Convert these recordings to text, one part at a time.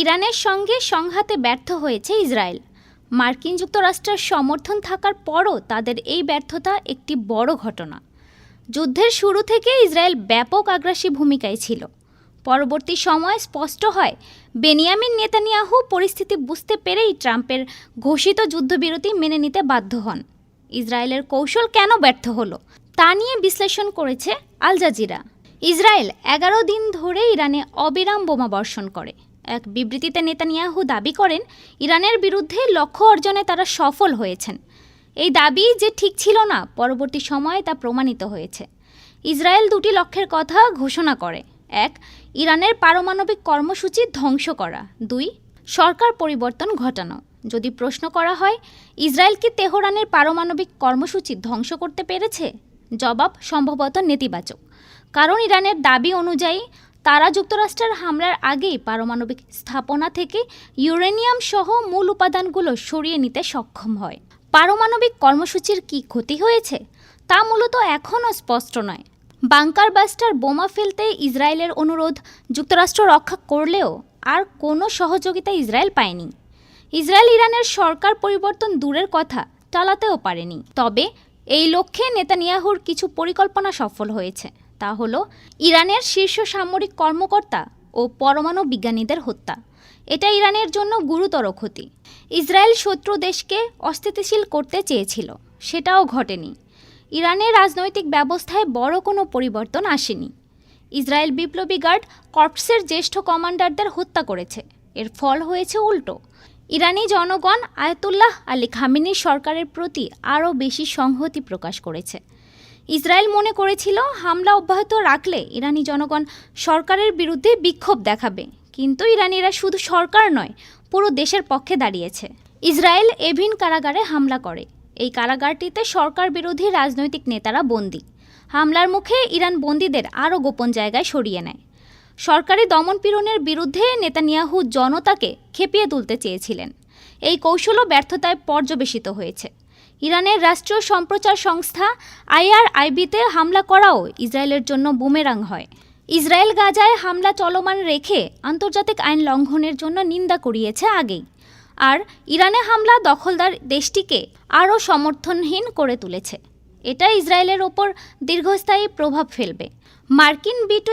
ইরানের সঙ্গে সংঘাতে ব্যর্থ হয়েছে ইসরায়েল। মার্কিন যুক্তরাষ্ট্রের সমর্থন থাকার পরও তাদের এই ব্যর্থতা একটি বড় ঘটনা। যুদ্ধের শুরু থেকে ইসরায়েল ব্যাপক আগ্রাসী ভূমিকায় ছিল। পরবর্তী সময় স্পষ্ট হয়, বেনিয়ামিন নেতানিয়াহু পরিস্থিতি বুঝতে পেরেই ট্রাম্পের ঘোষিত যুদ্ধবিরতি মেনে নিতে বাধ্য হন। ইসরায়েলের কৌশল কেন ব্যর্থ হলো, তা নিয়ে বিশ্লেষণ করেছে আল জাজিরা। ইসরায়েল এগারো দিন ধরে ইরানে অবিরাম বোমা বর্ষণ করে। এক বিবৃতিতে নেতানিয়াহু দাবি করেন, ইরানের বিরুদ্ধে লক্ষ্য অর্জনে তারা সফল হয়েছেন। এই দাবি যে ঠিক ছিল না, পরবর্তী সময়ে তা প্রমাণিত হয়েছে। ইসরায়েল দুটি লক্ষ্যের কথা ঘোষণা করে। এক, ইরানের পারমাণবিক কর্মসূচি ধ্বংস করা। দুই, সরকার পরিবর্তন ঘটানো। যদি প্রশ্ন করা হয়, ইসরায়েল কি তেহরানের পারমাণবিক কর্মসূচি ধ্বংস করতে পেরেছে? জবাব সম্ভবত নেতিবাচক। কারণ ইরানের দাবি অনুযায়ী তারা যুক্তরাষ্ট্রের হামলার আগেই পারমাণবিক স্থাপনা থেকে ইউরেনিয়াম সহ মূল উপাদানগুলো সরিয়ে নিতে সক্ষম হয়। পারমাণবিক কর্মসূচির কি ক্ষতি হয়েছে? তা মূলত এখনও স্পষ্ট নয়। বাংকার বাস্টার বোমা ফেলতে ইসরায়েলের অনুরোধ যুক্তরাষ্ট্র রক্ষা করলেও আর কোনো সহযোগিতা ইসরায়েল পায়নি। ইসরায়েল ইরানের সরকার পরিবর্তন দূরের কথা চালাতেও পারেনি। তবে এই লক্ষ্যে নেতানিয়াহুর কিছু পরিকল্পনা সফল হয়েছে। তা হলো ইরানের শীর্ষ সামরিক কর্মকর্তা ও পরমাণু বিজ্ঞানীদের হত্যা। এটা ইরানের জন্য গুরুতর ক্ষতি। ইসরায়েল শত্রু দেশকে অস্থিতিশীল করতে চেয়েছিল। সেটাও ঘটেনি। ইরানের রাজনৈতিক ব্যবস্থায় বড় কোনো পরিবর্তন আসেনি। ইসরায়েল বিপ্লবী গার্ড কর্পসের জ্যেষ্ঠ কমান্ডারদের হত্যা করেছে। এর ফল হয়েছে উল্টো। ইরানি জনগণ আয়তুল্লাহ আলী খামিনির সরকারের প্রতি আরও বেশি সংহতি প্রকাশ করেছে। ইসরায়েল মনে করেছিল হামলা অব্যাহত রাখলে ইরানি জনগণ সরকারের বিরুদ্ধে বিক্ষোভ দেখাবে। কিন্তু ইরানিরা শুধু সরকার নয়, পুরো দেশের পক্ষে দাঁড়িয়েছে। ইসরায়েল এভিন কারাগারে হামলা করে। এই কারাগারটিতে সরকার বিরোধী রাজনৈতিক নেতারা বন্দী। হামলার মুখে ইরান বন্দীদের আরও গোপন জায়গায় সরিয়ে নেয়। সরকারি দমনপীড়নের বিরুদ্ধে নেতানিয়াহু জনতাকে খেপিয়ে তুলতে চেয়েছিলেন। এই কৌশলও ব্যর্থতায় পর্যবেসিত হয়েছে। ইরানের রাষ্ট্রীয় সম্প্রচার সংস্থা আইআরআইবিতে হামলা করাও ইসরায়েলের জন্য বুমেরাং হয়। ইসরায়েল গাজায় হামলা চলমান রেখে আন্তর্জাতিক আইন লঙ্ঘনের জন্য নিন্দা করিয়েছে আগেই। আর ইরানে হামলা দখলদার দেশটিকে আরও সমর্থনহীন করে তুলেছে। এটা ইসরায়েলের ওপর দীর্ঘস্থায়ী প্রভাব ফেলবে। মার্কিন বি টু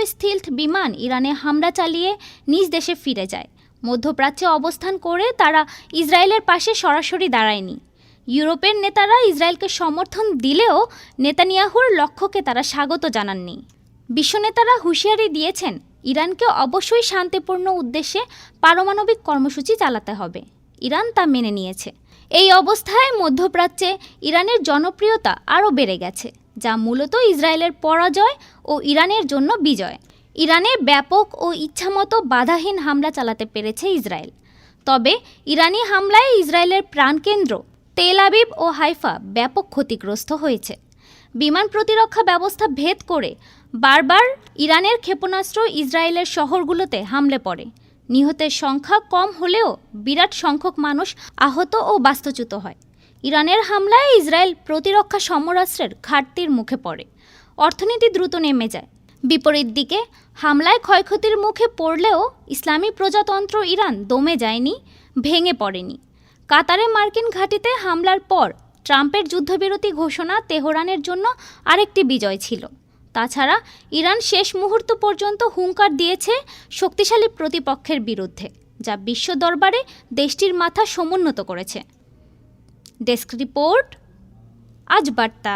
বিমান ইরানে হামলা চালিয়ে নিজ দেশে ফিরে যায়। মধ্যপ্রাচ্যে অবস্থান করে তারা ইসরায়েলের পাশে সরাসরি দাঁড়ায়নি। ইউরোপের নেতারা ইসরায়েলকে সমর্থন দিলেও নেতানিয়াহুর লক্ষ্যকে তারা স্বাগত জানাননি। বিশ্বনেতারা হুঁশিয়ারি দিয়েছেন, ইরানকে অবশ্যই শান্তিপূর্ণ উদ্দেশ্যে পারমাণবিক কর্মসূচি চালাতে হবে। ইরান তা মেনে নিয়েছে। এই অবস্থায় মধ্যপ্রাচ্যে ইরানের জনপ্রিয়তা আরও বেড়ে গেছে, যা মূলত ইসরায়েলের পরাজয় ও ইরানের জন্য বিজয়। ইরানে ব্যাপক ও ইচ্ছামতো বাধাহীন হামলা চালাতে পেরেছে ইসরায়েল। তবে ইরানি হামলায় ইসরায়েলের প্রাণকেন্দ্র তেল আবিব ও হাইফা ব্যাপক ক্ষতিগ্রস্ত হয়েছে। বিমান প্রতিরক্ষা ব্যবস্থা ভেদ করে বারবার ইরানের ক্ষেপণাস্ত্র ইসরায়েলের শহরগুলোতে হামলে পড়ে। নিহতের সংখ্যা কম হলেও বিরাট সংখ্যক মানুষ আহত ও বাস্তুচ্যুত হয়। ইরানের হামলায় ইসরায়েল প্রতিরক্ষা সমরাস্ত্রের ঘাটতির মুখে পড়ে। অর্থনীতি দ্রুত নেমে যায়। বিপরীত দিকে, হামলায় ক্ষয়ক্ষতির মুখে পড়লেও ইসলামী প্রজাতন্ত্র ইরান দমে যায়নি, ভেঙে পড়েনি। কাতারে মার্কিন ঘাঁটিতে হামলার পর ট্রাম্পের যুদ্ধবিরতি ঘোষণা তেহরানের জন্য আরেকটি বিজয় ছিল। তাছাড়া ইরান শেষ মুহূর্ত পর্যন্ত হুঙ্কার দিয়েছে শক্তিশালী প্রতিপক্ষের বিরুদ্ধে, যা বিশ্ব দরবারে দেশটির মাথা সমুন্নত করেছে। ডেস্ক রিপোর্ট, আজ বার্তা।